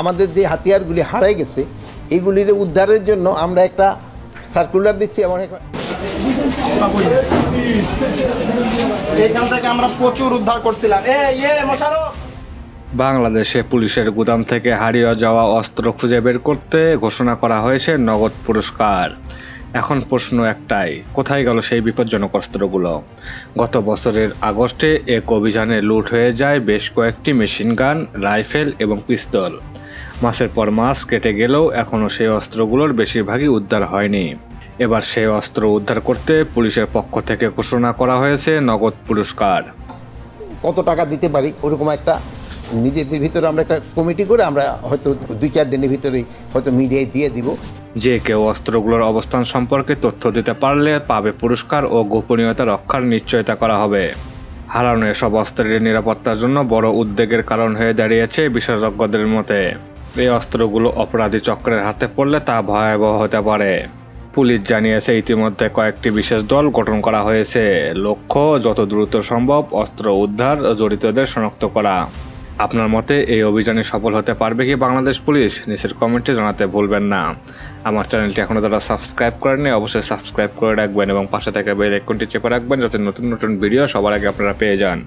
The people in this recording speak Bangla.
আমাদের যে হাতিয়ারগুলি হারাই গেছে এগুলির উদ্ধারের জন্য আমরা একটা সার্কুলার দিচ্ছি এবং একটা আমরা প্রচুর উদ্ধার করছিলাম। বাংলাদেশে পুলিশের গুদাম থেকে হারিয়ে যাওয়া অস্ত্র খুঁজে বের করতে ঘোষণা করা হয়েছে নগদ পুরস্কার। এখন প্রশ্ন একটাই, কোথায় গেল সেই বিপজ্জনক অস্ত্রগুলো? গত বছরের আগস্টে এক অভিযানে লুট হয়ে যায় বেশ কয়েকটি মেশিন গান, রাইফেল এবং পিস্তল। মাসের পর মাস কেটে গেলেও এখনও সেই অস্ত্রগুলোর বেশিরভাগই উদ্ধার হয়নি। এবার সেই অস্ত্র উদ্ধার করতে পুলিশের পক্ষ থেকে ঘোষণা করা হয়েছে নগদ পুরস্কার। কত টাকা দিতে পারি? ওরকম একটা নিজেদের ভিতরে আমরা একটা কমিটি করে আমরা হয়তো দুই চার দিনের ভিতরেই হয়তো মিডিয়ায় দিয়ে দিব। যে কেউ অস্ত্রগুলোর অবস্থান সম্পর্কে তথ্য দিতে পারলে পাবে পুরস্কার ও গোপনীয়তা রক্ষার নিশ্চয়তা করা হবে। হারানো এসব অস্ত্রের নিরাপত্তার জন্য বড় উদ্বেগের কারণ হয়ে দাঁড়িয়েছে বিশেষজ্ঞদের মতে। এই অস্ত্রগুলো অপরাধী চক্রের হাতে পড়লে তা ভয়াবহ হতে পারে। পুলিশ জানিয়েছে ইতিমধ্যে কয়েকটি বিশেষ দল গঠন করা হয়েছে। লক্ষ্য, যত দ্রুত সম্ভব অস্ত্র উদ্ধার জড়িতদের শনাক্ত করা। আপনার মতে এই অভিযানে সফল হতে পারবে কি বাংলাদেশ পুলিশ? নিচের কমেন্টে জানাতে ভুলবেন না। আমার চ্যানেলটি এখনও যারা সাবস্ক্রাইব করেননি, অবশ্যই সাবস্ক্রাইব করে রাখবেন এবং পাশে থাকা বেল আইকনটি চেপে রাখবেন যাতে নতুন নতুন ভিডিও সবার আগে আপনারা পেয়ে যান।